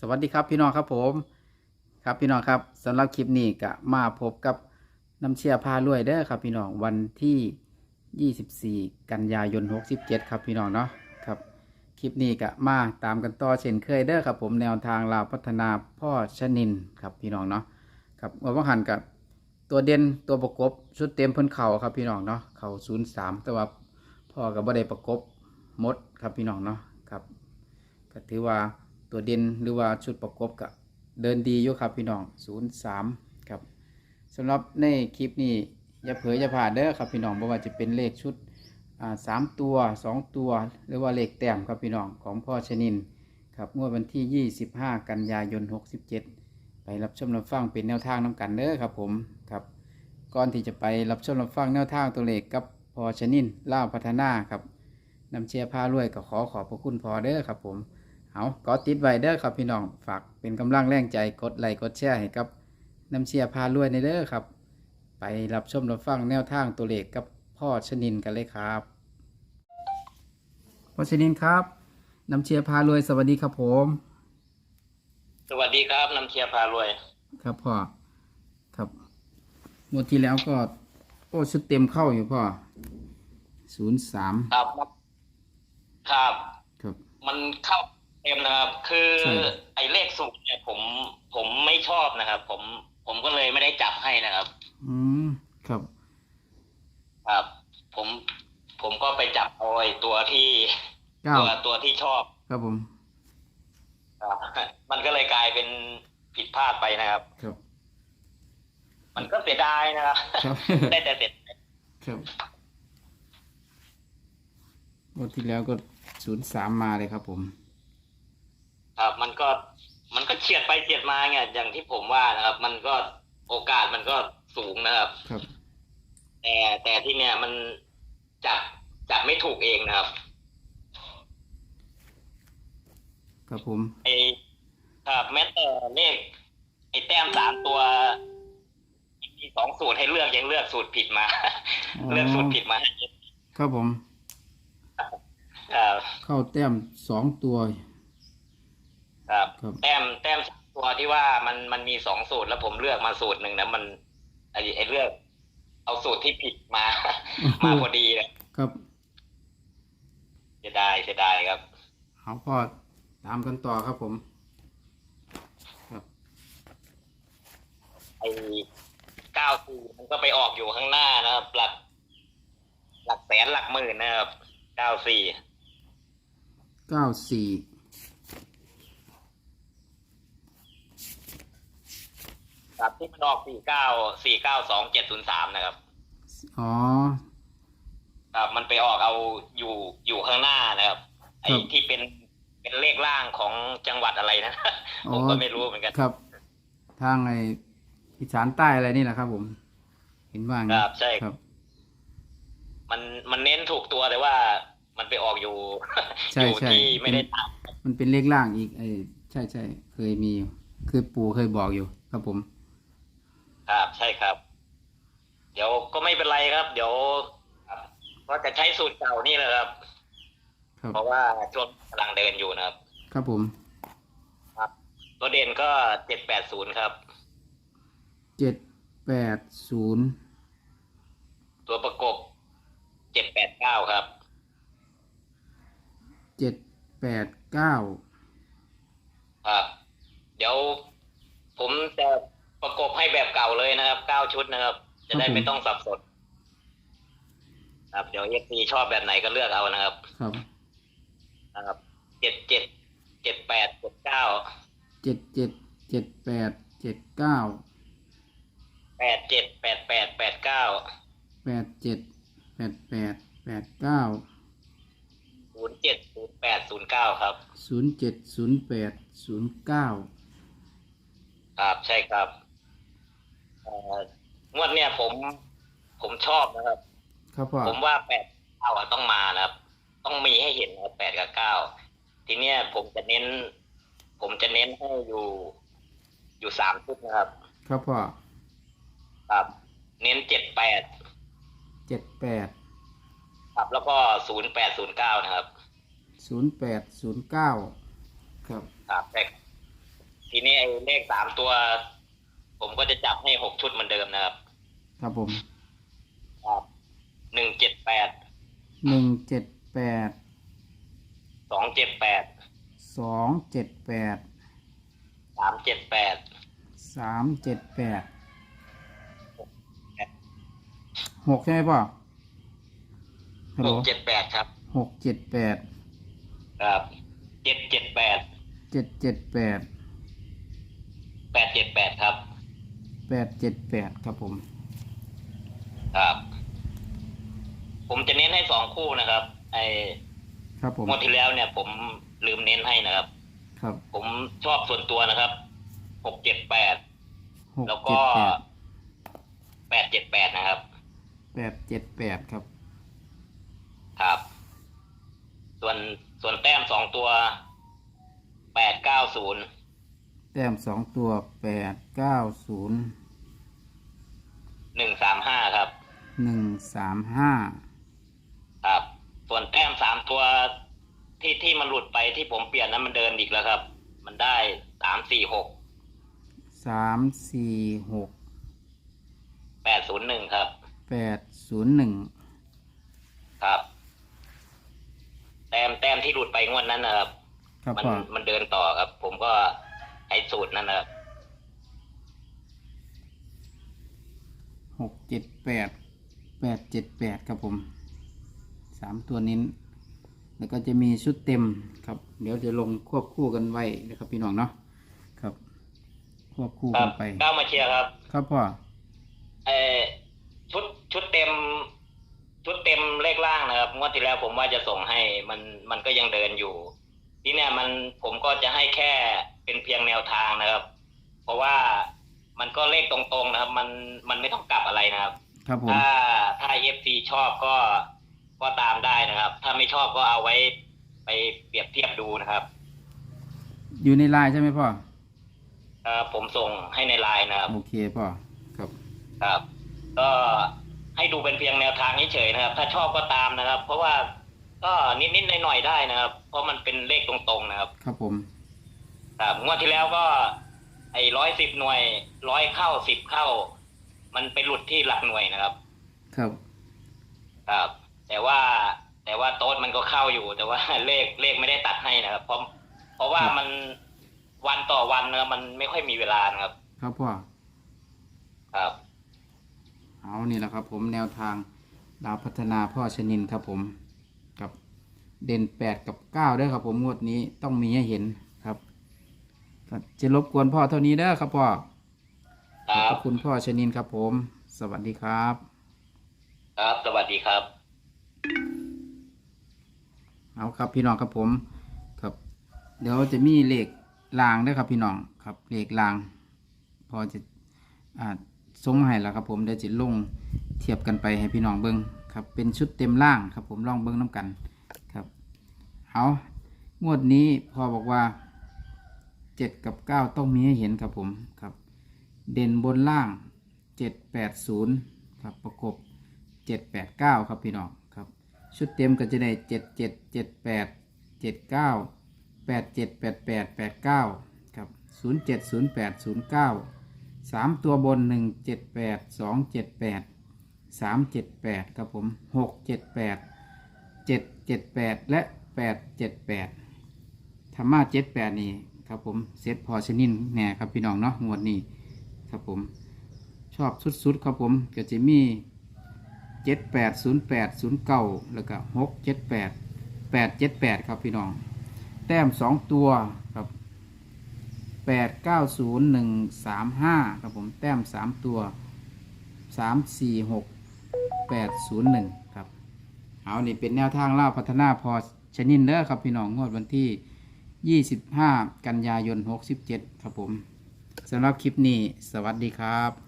สวัสดีครับพี่น้องครับผม ครับพี่น้องครับสำหรับคลิปนี้ก็มาพบกับน้ำเชียร์พารวยเด้อครับพี่น้องวันที่ 24 กันยายน 67 ครับพี่น้องเนาะครับคลิปนี้ก็มาตามกันต่อเช่นเคยเด้อครับผมแนวทางลาวพัฒนาพ่อชนินครับพี่น้องเนาะครับว่าว่าหันกับตัวเด่นตัวประกบชุดเต็มเพิ่นเข่าครับพี่น้องเนาะเข่า03 แต่ว่าพ่อกับบ่ได้ประกบมดครับพี่น้องเนาะครับก็ถือว่า ตัวเด่นหรือว่าชุดประกบก็เดินดีอยู่ครับพี่น้อง 03 ครับสำหรับในคลิปนี้อย่าเผยอย่าผ่าเด้อครับพี่น้องเพราะว่าจะเป็นเลขชุดสามตัว 2 ตัว หรือว่าเลขแต้มครับพี่น้องของพ่อชนินครับงวดวันที่ 25 กันยายน 67 ไปรับชมรับฟังเป็นแนวทางน้กันเด้อครับผมครับก่อนที่จะไปรับชมรับฟังแนวทางตัวเลขกับพ่อชนินล่าพัฒนาครับนำเชียร์พารวยก็ขอขอบพระคุณพอเด้อครับผม เอาก็ติดไว้เด้อครับพี่น้องฝากเป็นกำลังแรงใจกดไลค์กดแชร์ให้กับนำเชียร์พารวยในเด้อครับ ไปรับชมรับฟังแนวทางตัวเลขกับพ่อชนินกันเลยครับพ่อชนินครับนำเชียร์พารวยสวัสดีครับผม สวัสดีครับนำเชียร์พารวย ครับพ่อครับงวดที่แล้วก็ โอ้ชุดเต็มเข้าอยู่พ่อศูนย์สามครับ ครับ ครับ มันเข้า เต็มนะครับ คือใช่ ไอ้เลขสูตรเนี่ยผมผมไม่ชอบนะครับ ผมผมก็เลยไม่ได้จับให้นะครับ อืมครับ ครับ ผมผมก็ไปจับเอาไอ้ตัวที่เก้าตัวตัวที่ชอบครับผม ครับมันก็เลยกลายเป็นผิดพลาดไปนะครับ ครับ มันก็เสียดายนะครับครับ ได้แต่เด็ดครับงวดที่แล้วก็ศูนย์สามมาเลยครับผม ครับ มันก็มันก็เฉียดไปเฉียดมาไงอย่างที่ผมว่านะครับ มันก็โอกาสมันก็สูงนะครับ ครับ แต่แต่ที่เนี่ยมันจับจับไม่ถูกเองนะครับครับผมไอ้ครับแม้แต่เลขไอ้แต้มสามตัวมีสองสูตรให้เลือกยังเลือกสูตรผิดมาอ๋อเลือกสูตรผิดมาให้ครับผมครับเข้าแต้มสองตัว ครับครับแต้มแต้มสามตัวที่ว่ามันมันมีสองสูตรแล้วผมเลือกมาสูตรหนึ่งนะมันไอ้ไอ้เลือก เอาสูตรที่ผิดมา มาพอดีเลยครับเสียดายเสียดายครับเอาพ่อตามกันต่อครับผมครับไอ้เก้าสี่มันก็ไปออกอยู่ข้างหน้านะครับ หลัก หลักแสนหลักหมื่นนะครับเก้าสี่เก้าสี่ ครับที่มันออกสี่เก้าสี่เก้าสองเจ็ดศูนย์สามนะครับ อ๋อ ครับมันไปออกเอาอยู่อยู่ข้างหน้านะครับ ไอ้ครับที่เป็นเป็นเลขล่างของจังหวัดอะไรนะอ๋อผมก็ไม่รู้เหมือนกัน ครับ ทางไออีสานใต้อะไรนี่แหละครับ ผม เห็นว่าคงี้รับใช่ครับ มันมันเน้นถูกตัวแต่ว่ามันไปออกอยู่ใช่อยู่ใช่ที่ไม่ได้ตามมันเป็นเลขล่างอีกไอใช่ใช่เคยมีอยู่เคยปู่เคยบอกอยู่ครับผม ครับใช่ครับ เดี๋ยวก็ไม่เป็นไรครับ เดี๋ยวครับก็จะใช้สูตรเก่านี่แหละครับ ครับ เพราะว่าช่วงกำลังเดินอยู่นะครับ ครับผมตัวเด่นก็เจ็ดแปดศูนย์ครับ เจ็ดแปดศูนย์ตัวประกบเจ็ดแปดเก้าครับ เจ็ดแปดเก้า ครับ เดี๋ยวผมจะประกบให้แบบเก่าเลยนะครับเก้าชุดนะครับ จะได้ไม่ต้องสับสนครับเดี๋ยวเอฟซีชอบแบบไหนก็เลือกเอานะครับ ครับนะครับเจ็ดเจ็ดเจ็ดแปดเจ็ดเก้าเจ็ดเจ็ดเจ็ดแปดเจ็ดเก้าแปดเจ็ดแปดแปดแปดเก้าแปดเจ็ดแปดแปดแปดเก้าศูนย์เจ็ดศูนย์แปดศูนย์เก้าครับศูนย์เจ็ดศูนย์แปดศูนย์เก้าครับใช่ครับ เอ่องวดเนี่ยผมผมชอบนะครับ ครับพ่อผมว่าแปดเก้าอะต้องมานะครับ ต้องมีให้เห็นนะครับแปดกับเก้าทีเนี้ยผมจะเน้น ผมจะเน้นให้อยู่ อยู่สามชุดนะครับ ครับพ่อครับ เน้นเจ็ดแปดเจ็ดแปดครับ แล้วก็ศูนย์แปดศูนย์เก้านะครับ ศูนย์แปดศูนย์เก้าครับ ครับใช่ทีนี้ไอ้เลขสามตัว ผมก็จะจับให้หกชุดเหมือนเดิมนะครับ ครับผมครับหนึ่งเจ็ดแปดหนึ่งเจ็ดแปดสองเจ็ดแปดสองเจ็ดแปดสามเจ็ดแปดสามเจ็ดแปดหกใช่ไหมพ่อฮัลหโหลกเจ็ดแปดครับหกเจ็ดแปดครับเจ็ดเจ็ดแปดเจ็ดเจ็ดแปดแปดเจ็ดแปดครับ แปดเจ็ดแปดครับผม ครับ ผมจะเน้นให้สองคู่นะครับ ไอ้ครับผมงวดที่แล้วเนี่ย ผมลืมเน้นให้นะครับ ครับผมชอบส่วนตัวนะครับหกเจ็ดแปดหกแล้วเจ็ก็ดแปดแปดเจ็ดแปดนะครับ แปดเจ็ดแปดครับ ครับ ส่วนส่วนแต้มสองตัวแปดเก้าศูนย์แต้มสองตัวแปดเก้าศูนย์หนึ่งสามห้าครับหนึ่งสามห้าครับ ส่วนแต้มสามตัวที่ที่มันหลุดไปที่ผมเปลี่ยนนั้นมันเดินอีกแล้วครับ มันได้สามสี่หกสามสี่หกแปดศูนย์หนึ่งครับแปดศูนย์หนึ่งครับ แต้มแต้มที่หลุดไปงวดนั้นนะครับ ครับมันพ่อมันเดินต่อครับ ผมก็ ใช้สูตรนั่นนะครับหกเจ็ดแปดแปดเจ็ดแปดครับผมสามตัวนี้แล้วก็จะมีชุดเต็มครับ เดี๋ยวจะลงควบคู่กันไว้นะครับพี่น้องเนาะครับ ควบคู่ครักับนไป ก้าวมาเชียร์ครับ ครับพ่อเออชุดชุดเต็ม ชุดเต็มเลขล่างนะครับงวดที่แล้วผมว่าจะส่งให้มันมันก็ยังเดินอยู่ ที่เนี่ยมันผมก็จะให้แค่ เป็นเพียงแนวทางนะครับ เพราะว่ามันก็เลขตรงๆนะครับ มันมันไม่ต้องกลับอะไรนะครับ ครับผมถ้าถ้าเอฟซีชอบก็ก็ตามได้นะครับ ถ้าไม่ชอบก็เอาไว้ไปเปรียบเทียบดูนะครับอยู่ในไลน์ใช่ไหมพ่อเอ่อผมส่งให้ในไลน์นะครับ โอเคพ่อครับครับ ก็ให้ดูเป็นเพียงแนวทางเฉยๆนะครับ ถ้าชอบก็ตามนะครับ เพราะว่าก็นิดๆหน่อยๆได้นะครับ เพราะมันเป็นเลขตรงๆนะครับ ครับผม ครับงวดที่แล้วก็ ไอ้ร้อยสิบหน่วยร้อยเข้าสิบเข้า มันไปหลุดที่หลักหน่วยนะครับ ครับ ครับ แต่ว่าแต่ว่าโต๊ดมันก็เข้าอยู่ แต่ว่า เลขเลขไม่ได้ตัดให้นะครับ เพราะเพราะว่ามันวันต่อวันนะครับมันไม่ค่อยมีเวลานะครับ ครับพ่อ ครับ เอานี่แหละครับ ผมแนวทางดาวพัฒนาพ่อชนินครับผม กับเด่นแปดกับเก้าด้วยครับผมงวดนี้ต้องมีให้เห็นครับก็ จะรบกวนพ่อเท่านี้เด้อครับพ่อคขอบรัพบระคุณพ่อชนินครับผม สวัสดีครับ ครับ สวัสดีครับ เอาครับพี่น้องครับผมครับ เดี๋ยวจะมีเลขรางด้วยครับพี่น้องครับเลขราง พอจะอ่าส่งมาให้แล้วครับผมเดี๋ยวจะลงเทียบกันไปให้พี่น้องเบิ้งครับ เป็นชุดเต็มล่างครับผมลองเบิ้งน้กันครับเอางวดนี้พอบอกว่า เจ็ดกับเก้าต้องมีให้เห็นครับผมครับ เด่นบนล่างเจ็ดแปดศูนย์ครับประกบเจ็ดแปดเก้าครับพี่น้องครับ ชุดเต็มก็จะได้เจ็ดเจ็ดเจ็ดแปดเจ็ดเก้าแปดเจ็ดแปดแปดแปดเก้าครับศูนย์เจ็ดศูนย์แปดศูนย์เก้าสามตัวบนหนึ่งเจ็ดแปดสองเจ็ดแปดสามเจ็ดแปดครับผมหกเจ็ดแปดเจ็ดเจ็ดแปดและแปดเจ็ดแปดธรรมะเจ็ดแปดนี่ ครับผมเซตพอชนินแน่ครับพี่น้องเนาะงวดนี้ครับผมชอบสุดๆครับผมก็จะมีเจ็ดแปดศูนย์แปดศูนย์เก้าแล้วก็หกเจ็ดแปดแปดเจ็ดแปดครับพี่น้อง แต้มสองตัวครับแปดเก้าศูนย์หนึ่งสามห้าครับผมแต้มสามตัวสามสี่หกแปดศูนย์หนึ่งครับเอานี่เป็นแนวทางเล่าพัฒนาพอชนินเด้อครับพี่น้องงวดวันที่ ยี่สิบห้ากันยายนหกสิบเจ็ดครับผมสำหรับคลิปนี้ สวัสดีครับ